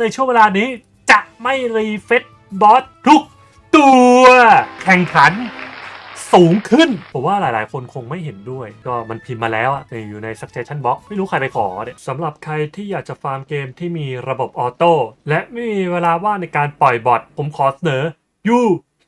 ในช่วงเวลานี้จะไม่รีเฟซบอสทุกตัวแข่งขันสูงขึ้น ผมว่าหลายๆ คนคงไม่เห็นด้วย ก็มันพิมพ์มาแล้วอะอยู่ใน suggestion box ไม่รู้ใครไปขอเนี่ยสำหรับใครที่อยากจะฟาร์มเกมที่มีระบบออโต้และไม่มีเวลาว่างในการปล่อยบอทผมขอเสนอ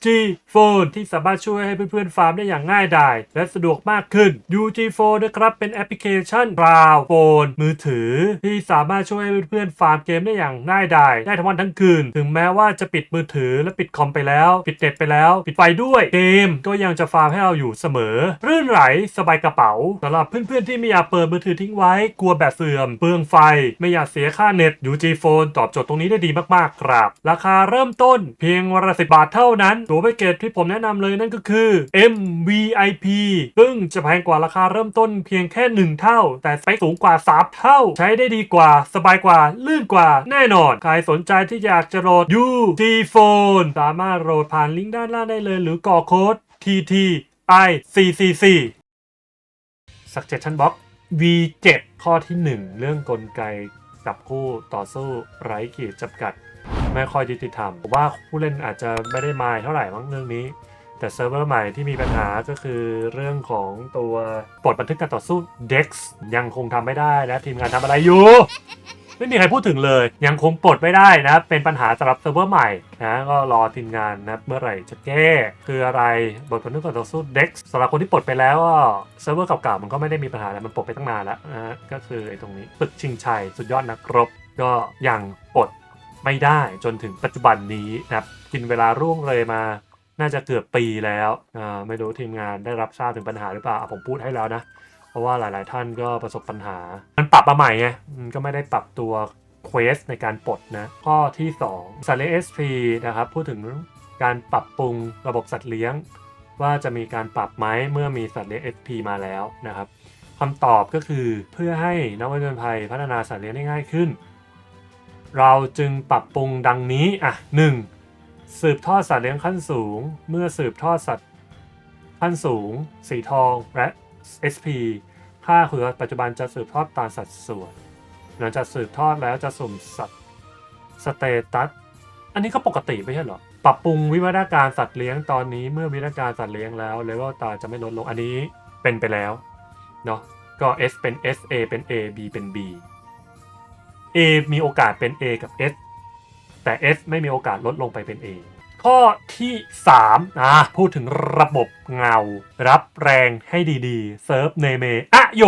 UG Phone ที่สามารถช่วยให้เพื่อนๆฟาร์มได้อย่างง่ายดาย และสะดวกมากขึ้น UG Phone นะครับเป็นแอปพลิเคชันคลาวโฟนมือถือ ที่สามารถช่วยให้เพื่อนๆฟาร์มเกมได้อย่างง่ายดาย ได้ทั้งวันทั้งคืน ถึงแม้ว่าจะปิดมือถือและปิดคอมไปแล้ว ปิดเน็ตไปแล้ว ปิดไฟด้วยเกมก็ยังจะฟาร์มให้เราอยู่เสมอ รื่นไหลสบายกระเป๋าสำหรับเพื่อนๆที่ไม่อยากเปิดมือถือทิ้งไว้กลัวแบตเสื่อมเปลืองไฟ ไม่อยากเสียค่าเน็ต UG Phone ตอบโจทย์ตรงนี้ได้ดีมากๆครับ ราคาเริ่มต้นเพียงวันละสิบบาทเท่านั้นตัวแพ็กเกจที่ผมแนะนำเลยนั่นก็คือ MVIP ซึ่งจะแพงกว่าราคาเริ่มต้นเพียงแค่ 1 เท่า แต่สเปคสูงกว่า 3 เท่า ใช้ได้ดีกว่า สบายกว่า ลื่นกว่า แน่นอน ใครสนใจที่อยากจะโหลด UG Phone สามารถโหลดผ่านลิงก์ด้านล่างได้เลย หรือกรอกโค้ด TTICCC Suggestion Box V7 ข้อที่ 1 เรื่องกลไกกับคู่ต่อสู้ไร้ขีดจำกัด ไม่ค่อยยุติธรรมผมว่าผู้เล่นอาจจะไม่ได้มายเท่าไหร่มั้งเรื่องนี้ แต่เซิร์ฟเวอร์ใหม่ที่มีปัญหาก็คือเรื่องของตัวปลดบันทึกการต่อสู้ DEX ยังคงทำไม่ได้นะทีมงานทำอะไรอยู่ไม่มีใครพูดถึงเลย ยังคงปลดไม่ได้นะเป็นปัญหาสำหรับเซิร์ฟเวอร์ใหม่นะก็รอทีมงานนะเมื่อไหร่จะแก้ คืออะไรบทบันทึกการต่อสู้ DEX สำหรับคนที่ปลดไปแล้วก็เซิร์ฟเวอร์เก่าๆมันก็ไม่ได้มีปัญหาแล้วมันปลดไปตั้งนานแล้วนะก็คือไอ้ตรงนี้ตึกชิงชัยสุดยอดนักรบก็ยังปลด ไม่ได้จนถึงปัจจุบันนี้นะครับกินเวลาร่วงเลยมาน่าจะเกือบปีแล้วอ่าไม่รู้ทีมงานได้รับทราบถึงปัญหาหรือเปล่าผมพูดให้แล้วนะ เพราะว่าหลาย ๆ ท่านก็ประสบปัญหา มันปรับมาใหม่ไงมันก็ไม่ได้ปรับตัวเควสในการปลดนะ ข้อที่2สัตว์เลี้ยงนะครับพูดถึงการปรับปรุงระบบสัตว์เลี้ยง ว่าจะมีการปรับไหมเมื่อมีสัตว์เลี้ยง SP มาแล้วนะครับคำตอบก็คือเพื่อให้นักวิจัยภัยพัฒนาสัตว์เลี้ยงได้ง่ายขึ้น เราจึงปรับปรุงดังนี้อะ 1. สืบทอดสัตว์เลี้ยงขั้นสูง เมื่อสืบทอดสัตว์ขั้นสูง สีทองและ SP ค่าคือปัจจุบันจะสืบทอดตามสัดส่วนหลังจากสืบทอดแล้วจะสุ่มสัตว์สเตตัสอันนี้ก็ปกติไม่ใช่หรอปรับปรุงวิวัฒนาการสัตว์เลี้ยงตอนนี้เมื่อวิวัฒนาการสัตว์เลี้ยงแล้วเลเวลตาจะไม่ลดลงอันนี้เป็นไปแล้วเนาะก็ S เป็น S A เป็น A B เป็น B A มีโอกาสเป็น A กับ S แต่ S ไม่มีโอกาสลดลงไปเป็น A ข้อที่3อะพูดถึงระบบเงา รับแรงให้ดีๆ เซิร์ฟเนเมอะโย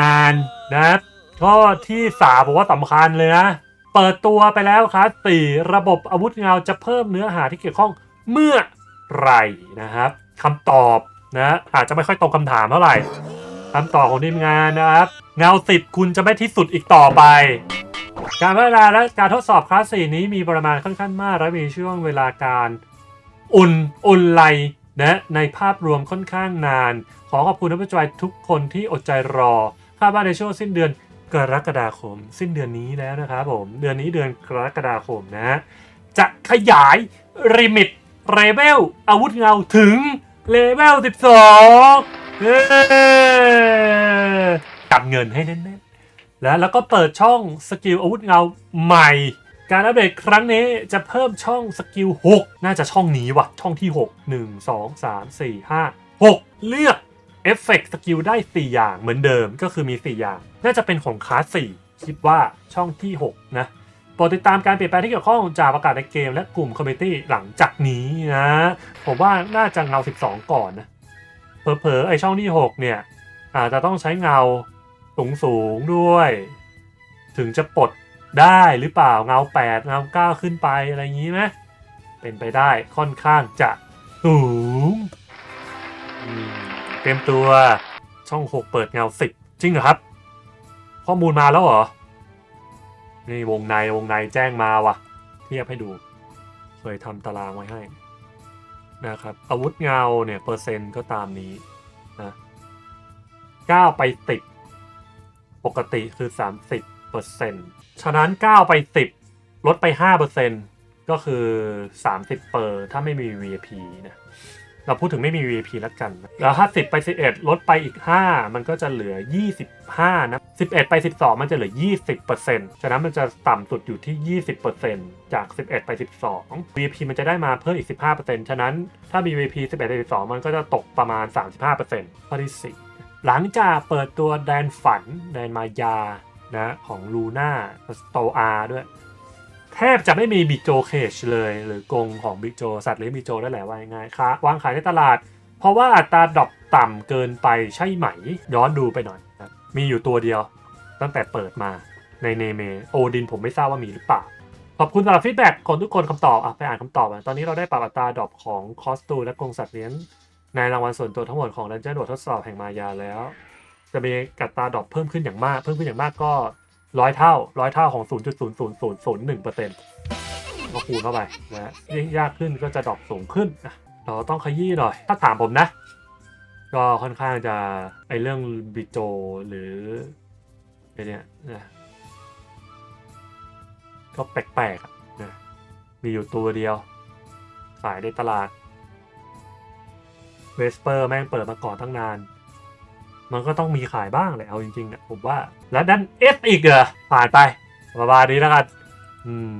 อ่านนะข้อที่สามผมว่าสำคัญเลยนะ เปิดตัวไปแล้วครับสี่ระบบอาวุธเงาจะเพิ่มเนื้อหาที่เกี่ยวข้องเมื่อไหร่นะครับคำตอบนะอาจจะไม่ค่อยตรงคำถามเท่าไหร่ คำตอบของทีมงานนะครับ เงาสิบคุณจะไม่ที่สุดอีกต่อไป การพัฒนาและการทดสอบคลาสสี่นี้มีประมาณค่อนข้างมาก และมีช่วงเวลาการอุ่นอุ่นไลนะในภาพรวมค่อนข้างนาน ขอขอบคุณท่านผู้ชมทุกคนที่อดใจรอคาดว่าในช่วงสิ้นเดือนกรกฎาคม สิ้นเดือนนี้แล้วนะครับผม เดือนนี้เดือนกรกฎาคมนะ จะขยายริมิตเลเวลอาวุธเงาถึงเลเวล 12 เย้จับเงินให้แน่นๆแล้วแล้วก็เปิดช่องสกิลอาวุธเงาใหม่ การอัปเดตครั้งนี้จะเพิ่มช่องสกิล 6 น่าจะช่องนี้ว่ะ ช่องที่ 6 1 2 3 4 5 6 เลือกเอฟเฟกต์สกิลได้ 4 อย่างเหมือนเดิมก็คือมี 4 อย่าง น่าจะเป็นของคลาส 4 คิดว่าช่องที่ 6 นะโปรดติดตามการเปลี่ยนแปลงที่เกี่ยวข้องจากประกาศในเกมและกลุ่มคอมมิตี้หลังจากนี้นะ ผมว่าน่าจะเงา 12 ก่อนนะ เผลอๆไอช่องที่ 6 เนี่ย อาจจะต้องใช้เงาสูงๆด้วย ถึงจะปลดได้หรือเปล่าเงา 8 เงา 9 ขึ้นไปอะไรอย่างนี้ไหมเป็นไปได้ค่อนข้างจะสูงเตรียมตัวช่อง 6 เปิดเงา 10 จริงเหรอครับ ข้อมูลมาแล้วเหรอ นี่วงในวงในแจ้งมาว่ะ เทียบให้ดู เคยทำตารางไว้ให้ นะครับ อาวุธเงาเนี่ยเปอร์เซ็นต์ก็ตามนี้นะ9ไป 10 ปกติคือ 30เปอร์เซ็นต์ฉะนั้น 9 ไป 10 ลดไป5เปอร์เซ็นต์ก็คือ 30 เปอร์ถ้าไม่มี VIP นะเราพูดถึงไม่มี VIP แล้วกัน แล้วถ้า10ไป 11 ลดไปอีก 5 มันก็จะเหลือ 25 นะ 11 ไป 12 มันจะเหลือ 20%ฉะนั้นมันจะต่ำสุดอยู่ที่ 20%จาก 11 ไป 12 VP มันจะได้มาเพิ่มอีก 15%ฉะนั้นถ้ามี VP 11 ไป 12 มันก็จะตกประมาณ 35%ข้อที่4หลังจากเปิดตัวแดนฝันแดนมายานะของลูน่าสโตอาด้วย แทบจะไม่มีบิโจเคชเลย หรือกงของบิโจ สัตว์เลี้ยงบิโจได้แหละว่าง่ายๆค่ะวางขายในตลาด เพราะว่าอัตราดรอปต่ำเกินไปใช่ไหม ย้อนดูไปหน่อย มีอยู่ตัวเดียว ตั้งแต่เปิดมาในเนเมโอดินผมไม่ทราบว่ามีหรือเปล่า ขอบคุณสำหรับฟีดแบ็กของทุกคนคำตอบอะไปอ่านคำตอบอะตอนนี้เราได้ปรับอัตราดรอปของคอสตูและกรงสัตว์เลี้ยงในรางวัลส่วนตัวทั้งหมดของดันเจี้ยนบททดสอบแห่งมายาแล้ว จะมีอัตราดรอปเพิ่มขึ้นอย่างมาก เพิ่มขึ้นอย่างมากก็ร้อยเท่าร้อยเท่าของ 0.00001%ก็คูณเข้าไปนะยิ่งยากขึ้นก็จะดรอปสูงขึ้นนะเราต้องขยี้หน่อย ถ้าถามผมนะ ก็ค่อนข้างจะไอเรื่องบิโจหรือไอเนี่ยนะก็แปลกๆอะนะมีอยู่ตัวเดียว ขายในตลาดเวสเปอร์แม่งเปิดมาก่อนตั้งนาน มันก็ต้องมีขายบ้างแหละเอาจริงๆนะผมว่า แล้วดันเอฟอีกเหรอผ่านไปประมาณนี้แล้วกันอืม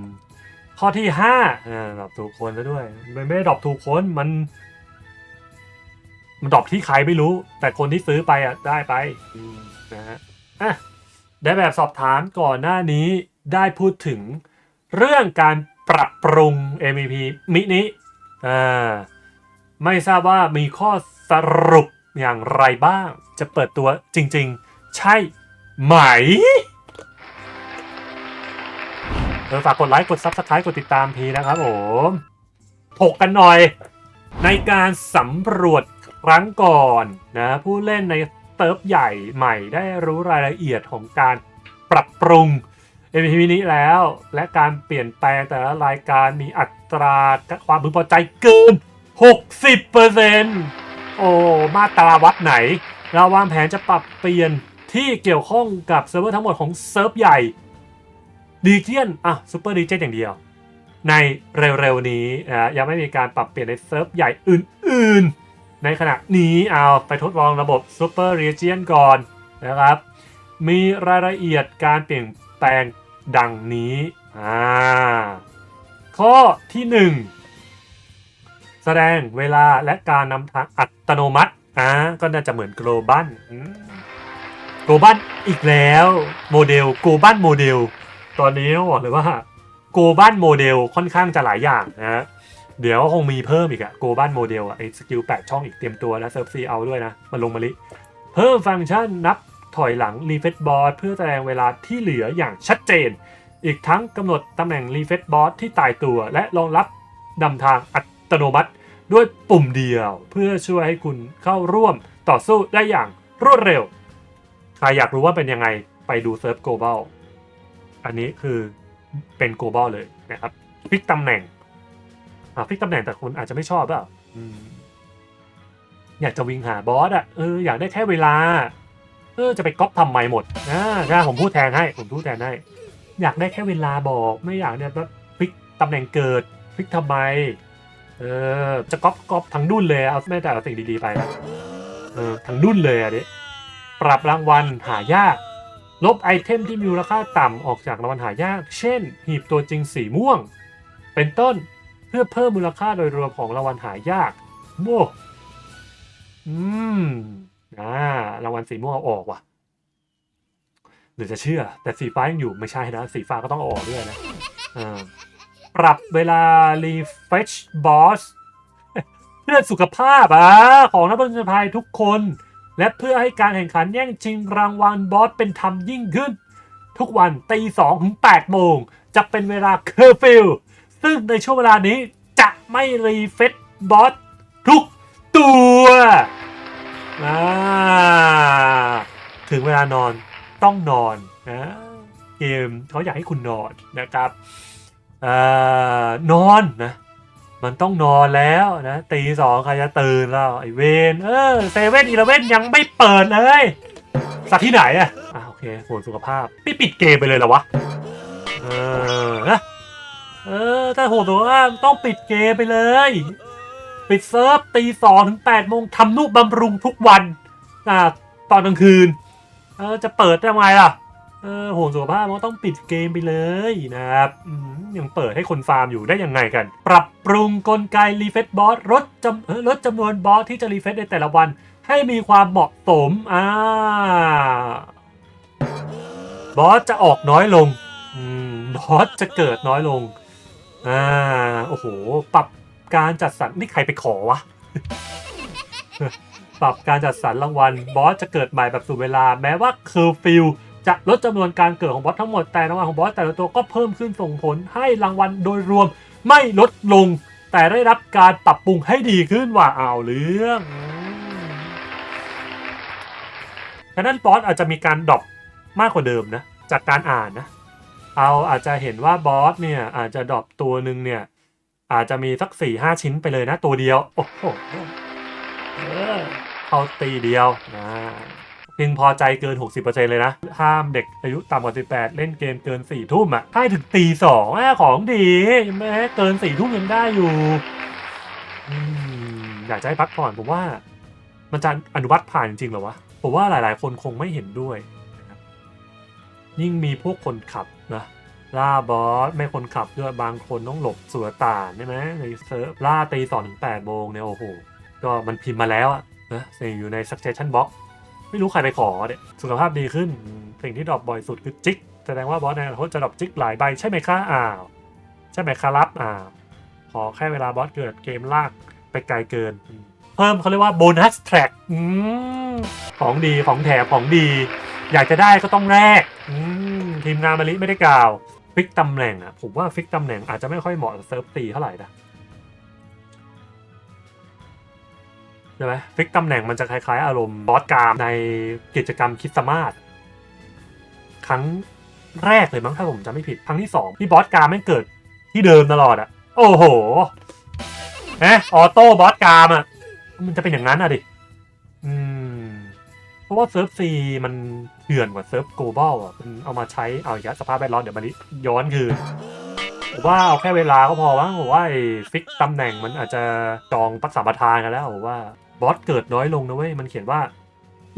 ข้อที่ห้าอ่าดรอปถูกคนซะด้วย มันไม่ได้ดรอปถูกคนมัน มันดรอปที่ใครไม่รู้ แต่คนที่ซื้อไปอะได้ไปนะฮะอะได้แบบสอบถามก่อนหน้านี้ได้พูดถึงเรื่องการปรับปรุง MVP มินิอ่าไม่ทราบว่ามีข้อสรุปอย่างไรบ้าง จะเปิดตัวจริง ๆ ใช่ไหมเออฝากกดไลค์ กด Subscribe กดติดตามพีนะครับผมถกกันหน่อย ในการสำรวจครั้งก่อนนะผู้เล่นในเติร์ฟใหญ่ใหม่ได้รู้รายละเอียดของการปรับปรุง MVP นี้แล้ว และการเปลี่ยนแปลงแต่ละรายการมีอัตราความพึงพอใจเกิน 60%โอ้ มาตราวัดไหน เราวางแผนจะปรับเปลี่ยนที่เกี่ยวข้องกับเซิร์ฟเวอร์ทั้งหมดของเซิร์ฟใหญ่ดีเจียนอะซูเปอร์ดีเจียนอย่างเดียว ในเร็วๆนี้นะยังไม่มีการปรับเปลี่ยนในเซิร์ฟใหญ่อื่นๆ ในขณะนี้เอาไปทดลองระบบซูเปอร์ดีเจียนก่อนนะครับ มีรายละเอียดการเปลี่ยนแปลงดังนี้อ่าข้อที่ 1 แสดงเวลาและการนำทางอัตโนมัติอ่าก็น่าจะเหมือน global อืม global อีกแล้วโมเดล global โมเดล ตอนนี้ต้องบอกเลยว่า โกบ้านโมเดลค่อนข้างจะหลายอย่างนะฮะเดี๋ยวคงมีเพิ่มอีกอะโกบ้านโมเดลอะไอสกิลแปดช่องอีกเตรียมตัวแล้วเซิร์ฟซีเอาด้วยนะมาลงมาลิ เพิ่มฟังก์ชันนับถอยหลังรีเฟ t บอสเพื่อแสดงเวลาที่เหลืออย่างชัดเจน อีกทั้งกำหนดตำแหน่งรีเฟ t บอสที่ตายตัว และรองรับนำทางอัตโนมัติด้วยปุ่มเดียว เพื่อช่วยให้คุณเข้าร่วมต่อสู้ได้อย่างรวดเร็ว ใครอยากรู้ว่าเป็นยังไงไปดูเซิร์ฟโกลบอลอันนี้คือ เป็น global เลยนะครับพลิกตำแหน่งอ่าพลิกตำแหน่งแต่คุณอาจจะไม่ชอบเปล่าอืมอยากจะวิ่งหาบอสอะเอออยากได้แค่เวลา เออจะไปก๊อปทำไมหมดนะใช่ผมพูดแทนให้ผมพูดแทนให้อยากได้แค่เวลาบอกไม่อยากเนี่ยแบบพลิกตำแหน่งเกิดพลิกทำไมเออจะก๊อปก๊อปทั้งดุนเลยเอาแม่แต่เอาสิ่งดีๆไปนะเออทั้งดุนเลยอะดิปรับรางวัลหายาก ลบไอเทมที่มีมูลค่าต่ำออกจากรางวัลหายาก เช่น หีบตัวจริงสีม่วง เป็นต้นเพื่อเพิ่มมูลค่าโดยรวมของรางวัลหายากโม่อืมอ่ารางวัลสีม่วงเอาออกว่ะ หรือจะเชื่อ แต่สีฟ้ายังอยู่ไม่ใช่นะ สีฟ้าก็ต้องออกด้วยนะปรับเวลา refresh boss เพื่อสุขภาพอะของนักผจญภัยทุกคน และเพื่อให้การแข่งขันแย่งชิงรางวัลบอสเป็นธรรมยิ่งขึ้น ทุกวันตีสองถึงแปดโมงจะเป็นเวลาเคอร์ฟิลซึ่งในช่วงเวลานี้จะไม่รีเฟซบอสทุกตัวอ่าถึงเวลานอนต้องนอนนะเกมเขาอยากให้คุณนอนนะครับอนอนนะ มันต้องนอนแล้วนะตีสองใครจะตื่นแล้วไอเวนเออเซเว่นอีเลเว่นยังไม่เปิดเลยสักที่ไหนอะอะโอเคห่วงสุขภาพไม่ปิดเกมไปเลยเหรอวะเออนะเออถ้าโหดสุขภาต้องปิดเกมไปเลย ปิดเซิร์ฟตีสองถึงแปดโมงทำนุบำรุงทุกวันอ่าตอนกลางคืนเออจะเปิดทำไมล่ะเออห่วงสุขภาพมันต้องปิดเกมไปเลยนะครับอืม ยังเปิดให้คนฟาร์มอยู่ได้ยังไงกัน ปรับปรุงกลไกรีเฟซบอสลดจำลดจำนวนบอสที่จะรีเฟซในแต่ละวัน ให้มีความเหมาะสมอ่าบอสจะออกน้อยลงอบอสจะเกิดน้อยลงอ่าโอ้โห ปรับการจัดสรรนี่ใครไปขอวะ ปรับการจัดสรรรางวัล บอสจะเกิดใหม่แบบสู่เวลา แม้ว่าเคอร์ฟิว จะลดจำนวนการเกิดของบอสทั้งหมดแต่รางวัลของบอสแต่ละตัวก็เพิ่มขึ้นส่งผลให้รางวัลโดยรวมไม่ลดลง แต่ได้รับการปรับปรุงให้ดีขึ้นว่าเอาเรื่องอืมฉะนั้นบอสอาจจะมีการดรอปมากกว่าเดิมนะจากการอ่านนะเอาอาจจะเห็นว่าบอสเนี่ยอาจจะดรอปตัวหนึ่งเนี่ยอาจจะมีสักสี่ห้าชิ้นไปเลยนะตัวเดียว โอ้โห เออเข้าตีเดียวนะ พึงพอใจเกิน 60%เลยนะ ห้ามเด็กอายุต่ำกว่า 18 เล่นเกมเกิน 4 ทุ่มอะให้ถึงตีสองอ่ของดีแม้เกิน 4 ทุ่มยังได้อยู่อยากจะให้พักผ่อนผมว่า มันจะอนุมัติผ่านจริงๆหรอวะ ผมว่าหลายๆ คนคงไม่เห็นด้วยนะครับยิ่งมีพวกคนขับนะล่าบอสไม่คนขับด้วยบางคนต้องหลบสวนต่านใช่ไหมในเซิร์ฟล่าตีสองถึงแปดโมงเนี่ยโอ้โหก็มันพิมพ์มาแล้วอะนะสิ่งอยู่ใน suggestion box ไม่รู้ใครไปขอเนี่ยสุขภาพดีขึ้น สิ่งที่ดรอปบ่อยสุดคือจิก แสดงว่าบอสในอนาคตจะดรอปจิกหลายใบใช่ไหมคะอ้าว ใช่ไหมคะรับอ้าวขอแค่เวลาบอสเกิดเกมลากไปไกลเกิน เพิ่มเขาเรียกว่าโบนัสแทร็กของดีของแถมของดี อยากจะได้ก็ต้องแลกทีมงานมาลิไม่ได้กล่าว ฟิกตำแหน่งอะผมว่าฟิกตำแหน่งอาจจะไม่ค่อยเหมาะกับเซิร์ฟตีเท่าไหร่นะ ช่ไหมฟิกตำแหน่งมันจะคล้ายๆ อารมณ์บอสกรามในกิจกรรมคริสต์มาสครั้งแรกเลยมั้งถ้าผมจำไม่ผิดครั้งที่สองที่บอสกรามไม่เกิดที่เดิมตลอดอะโอ้โหเอะออโต้บอสกรามอะมันจะเป็นอย่างนั้นอะดิอืมเพราะว่าเซิร์ฟซีมันเถื่อนกว่าเซิร์ฟโกลบอลอะมันเอามาใช้เอาอีกแล้วสภาพแวดล้อมเดี๋ยวมันย้อนคืนผมว่าเอาแค่เวลาก็พอวะผมว่าไอ้ฟิกตำแหน่งมันอาจจะจองปักสัมปทานกันแล้วผมว่า บอสเกิดน้อยลงนะเว้ย มันเขียนว่า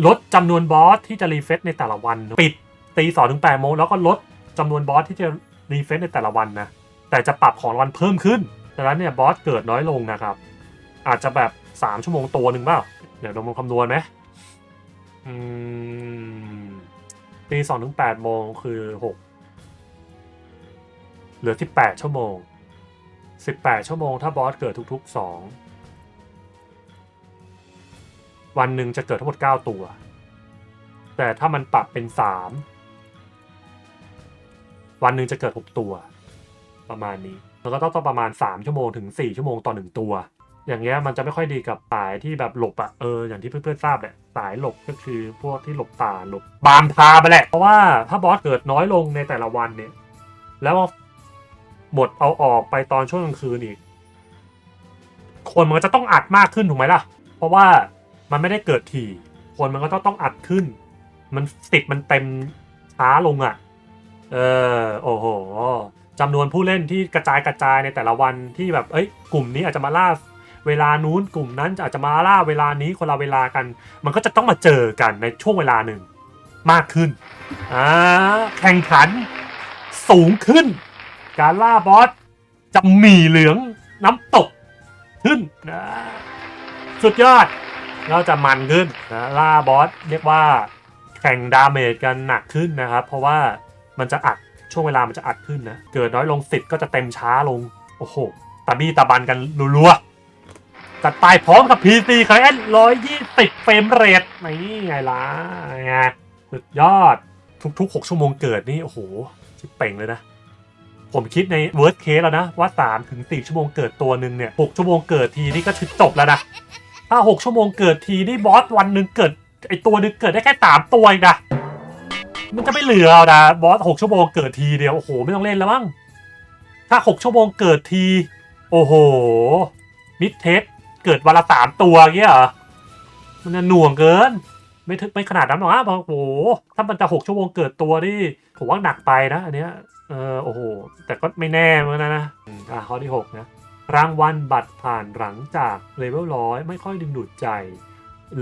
ลดจำนวนบอสที่จะรีเฟซในแต่ละวัน ปิดตีสองถึงแปดโมงแล้วก็ลดจำนวนบอสที่จะรีเฟซในแต่ละวันนะ แต่จะปรับของวัลเพิ่มขึ้นดังนั้นเนี่ยบอสเกิดน้อยลงนะครับ อาจจะแบบสามชั่วโมงตัวหนึ่งเปล่า เดี๋ยวเรามาคำนวณไหมตีสองถึงแปดโมงคือหกเหลือสิบแปดชั่วโมงสิบแปดชั่วโมงถ้าบอสเกิดทุกๆสอง วันหนึ่งจะเกิดทั้งหมดเก้าตัว แต่ถ้ามันปรับเป็นสามวันหนึ่งจะเกิดหกตัว ประมาณนี้แล้วก็ต้องประมาณสามชั่วโมงถึงสี่ชั่วโมงต่อหนึ่งตัว อย่างเงี้ยมันจะไม่ค่อยดีกับสายที่แบบหลบอะเอออย่างที่เพื่อนๆทราบแหละสายหลบก็คือพวกที่หลบป่าหลบบามทาไปแหละ เพราะว่าถ้าบอสเกิดน้อยลงในแต่ละวันเนี่ย แล้วหมดเอาออกไปตอนช่วงกลางคืนอีก คนมันก็จะต้องอัดมากขึ้นถูกไหมล่ะ เพราะว่า มันไม่ได้เกิดถี่ คนมันก็ต้องต้องอัดขึ้น มันติดมันเต็มช้าลงอะ่ะ เออโอ้โหจำนวนผู้เล่นที่กระจายกระจายในแต่ละวันที่แบบเอ้ยกลุ่มนี้อาจจะมาล่าเวลานู้นกลุ่มนั้นอาจจะมาล่าเวลานี้คนละเวลากัน มันก็จะต้องมาเจอกันในช่วงเวลาหนึ่งมากขึ้นอ่าแข่งขันสูงขึ้น การล่าบอสจะหมีเหลืองน้ำตกขึ้นนะสุดยอด เราจะมันขึ้นนะล่าบอสเรียกว่าแข่งดาเมจกันหนักขึ้นนะครับ เพราะว่ามันจะอัดช่วงเวลามันจะอัดขึ้นนะ เกิดน้อยลงสิบก็จะเต็มช้าลง โอ้โหตาบี้ตาบันกันรัวๆจัดไปพร้อมกับ PC คลเอน120เฟรมเรทนี่ไงล่ะไงสุดยอดทุกๆ 6 ชั่วโมงเกิดนี่ โอ้โหชิบเป่งเลยนะ ผมคิดใน worst case แล้วนะ ว่า3ถึง4ชั่วโมงเกิดตัวหนึ่งเนี่ย6ชั่วโมงเกิดทีนี่ก็คือจบแล้วนะ ถ้า6ชั่วโมงเกิดทีนี่บอสวันหนึ่งเกิดไอตัวหนึงเกิดได้แค่3ตัวเองนะมันจะไม่เหลืออนะบอส6ชั่วโมงเกิดทีเดียวโอ้โหไม่ต้องเล่นแล้วมั้งถ้า6ชั่วโมงเกิดที โอ้โหมิดเทสเกิดวันละสามตัวเงี้ยเหรอมันจะหน่วงเกิน ไม่ถึงไม่ขนาดนั้นหรอกนะโอ้โหถ้ามันจะหกชั่วโมงเกิดตัวนี่ผมว่าหนักไปนะอันเนี้ยเออโอ้โหแต่ก็ไม่แน่เหมือนกันนะอ่าข้อที่หกนะ รางวัลบัตรผ่านหลังจากเลเวลร้อยไม่ค่อยดึงดูดใจ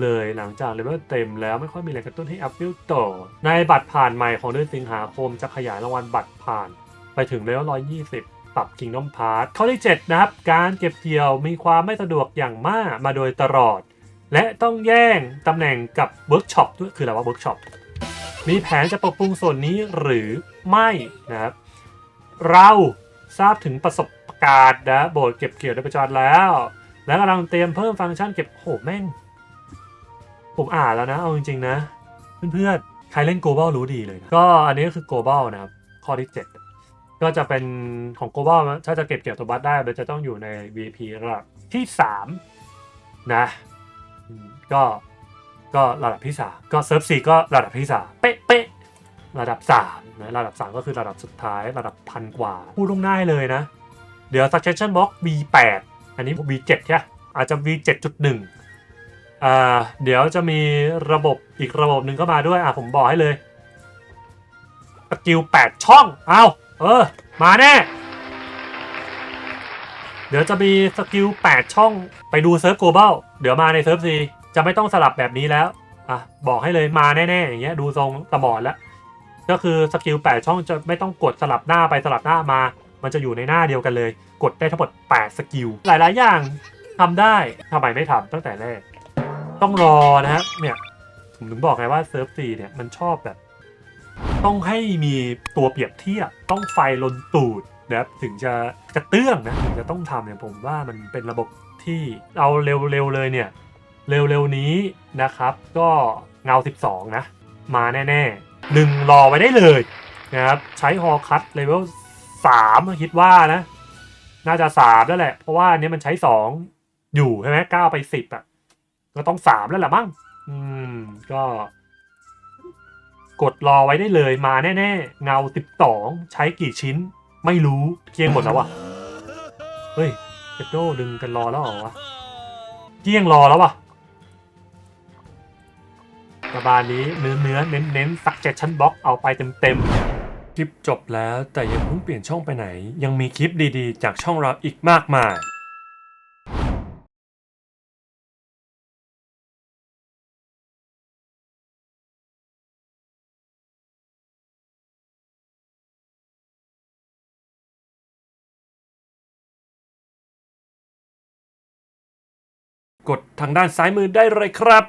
เลยหลังจากเลเวลเต็มแล้วไม่ค่อยมีแรงกระตุ้นให้อัพวิวต่อ ในบัตรผ่านใหม่ของเดือนสิงหาคมจะขยายรางวัลบัตรผ่าน ไปถึงเลเวล120ปรับ Kingdom Pass ข้อที่ 7 นะครับ การเก็บเกี่ยวมีความไม่สะดวกอย่างมากมาโดยตลอด และต้องแย่งตำแหน่งกับเวิร์กช็อปด้วยคืออะไรว่าเวิร์กช็อปมีแผนจะปรับปรุงส่วนนี้หรือไม่นะครับ เรา ทราบถึงประสบการณ์นะโบสถ์เก็บเกี่ยวได้ประจานแล้ว และกำลังเตรียมเพิ่มฟังก์ชันเก็บโหแม่ง ผมอ่านแล้วนะ เอาจริง ๆ นะ เพื่อนๆ ใครเล่น global รู้ดีเลยนะก็อันนี้ก็คือ global นะครับข้อที่ 7 ก็จะเป็นของ global ถ้าจะเก็บเกี่ยวตัวบัตได้มันจะต้องอยู่ใน VP ระดับที่ 3 นะก็ก็ระดับที่ 3 ก็เซิร์ฟ4ก็ระดับที่ 3 เป๊ะเป๊ะ ระดับ3นะระดับ 3 ก็คือระดับสุดท้ายระดับพันกว่า พูดลวงหน้าให้เลยนะ เดี๋ยว suggestion box V8 อันนี้ V7 ใช่อาจจะ V7.1 อ่าเดี๋ยวจะมีระบบอีกระบบหนึ่งเข้ามาด้วยอะผมบอกให้เลยสกิล8ช่อง เอาเออ มาแน่ เดี๋ยวจะมีสกิล8ช่องไปดูเซิร์ฟ global เดี๋ยวมาในเซิร์ฟ C จะไม่ต้องสลับแบบนี้แล้วอะบอกให้เลยมาแน่ๆอย่างเงี้ยดูทรงตะบอดแล้ว ก็คือสกิล8ช่องจะไม่ต้องกดสลับหน้าไปสลับหน้ามา มันจะอยู่ในหน้าเดียวกันเลย กดได้ทั้งหมด8สกิลหลายๆอย่างทำได้ทำไมไม่ทำตั้งแต่แรก ต้องรอนะฮะเนี่ยผมถึงบอกไงว่าเซิร์ฟซีเนี่ยมันชอบแบบ ต้องให้มีตัวเปรียบเทียบต้องไฟลนตูดนะครับถึงจะกระเตื้องนะถึงจะต้องทำเนี่ยผมว่ามันเป็นระบบที่เอาเร็วๆเลยเนี่ย เร็วๆนี้นะครับ ก็เงา 12 นะ มาแน่ ๆ หนึ่งรอไว้ได้เลยนะครับใช้ฮอคัตเลเวล3คิดว่านะ น่าจะ3แล้วแหละ เพราะว่าอันนี้มันใช้2องอยู่ใช่ไหม9ไป10อะก็ต้อง3แล้วแหละมั้งอืมก็ กดรอไว้ได้เลยมาแน่ๆ เงา12ใช้กี่ชิ้น ไม่รู้เกียงหมดแล้ววะเฮ้ยเจโดดึงกันรอแล้วเหรอวะเกี้ยงรอแล้ววะ ประมาณนี้เนื้อเนื้อเน้นเน้นสักเจ็ดชั้นบล็อกเอาไปเต็มเต็มคลิปจบแล้วแต่ยังเพิ่งเปลี่ยนช่องไปไหน ยังมีคลิปดีๆ จากช่องเราอีกมากมายกดทางด้านซ้ายมือได้เลยครับ